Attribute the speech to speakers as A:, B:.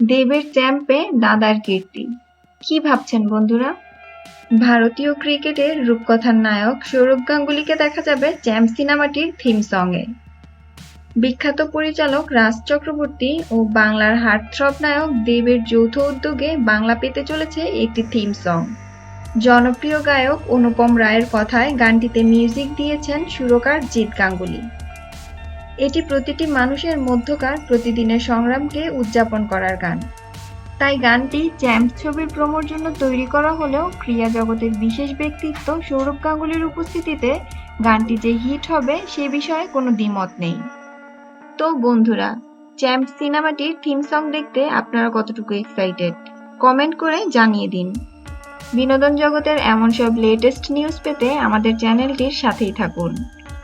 A: দেবের চ্যাম্পে দাদার কীর্তি। কি ভাবছেন বন্ধুরা? ভারতীয় ক্রিকেটের রূপকথার নায়ক সৌরভ গাঙ্গুলিকে দেখা যাবে চ্যাম্প সিনেমাটির থিম সঙ্গে বিখ্যাত পরিচালক রাজ চক্রবর্তী ও বাংলার হার্টথ্রব নায়ক দেবের যৌথ উদ্যোগে বাংলা পেতে চলেছে একটি থিম সং জনপ্রিয় গায়ক অনুপম রায়ের কথায় গানটিতে মিউজিক দিয়েছেন সুরকার জিৎ গাঙ্গুলি। এটি প্রতিটি মানুষের মধ্যকার প্রতিদিনের সংগ্রামকে উদযাপন করার গান। তাই গানটি চ্যাম্প ছবির প্রমোর জন্য তৈরি করা হলেও ক্রিয়া জগতের বিশেষ ব্যক্তিত্ব সৌরভ গাঙ্গুলির উপস্থিতিতে গানটি যে হিট হবে সে বিষয়ে কোনো দ্বিমত নেই। তো বন্ধুরা, চ্যাম্প সিনেমাটির থিম সং দেখতে আপনারা কতটুকু এক্সাইটেড কমেন্ট করে জানিয়ে দিন। বিনোদন জগতের এমন সব লেটেস্ট নিউজ পেতে আমাদের চ্যানেলটির সাথেই থাকুন।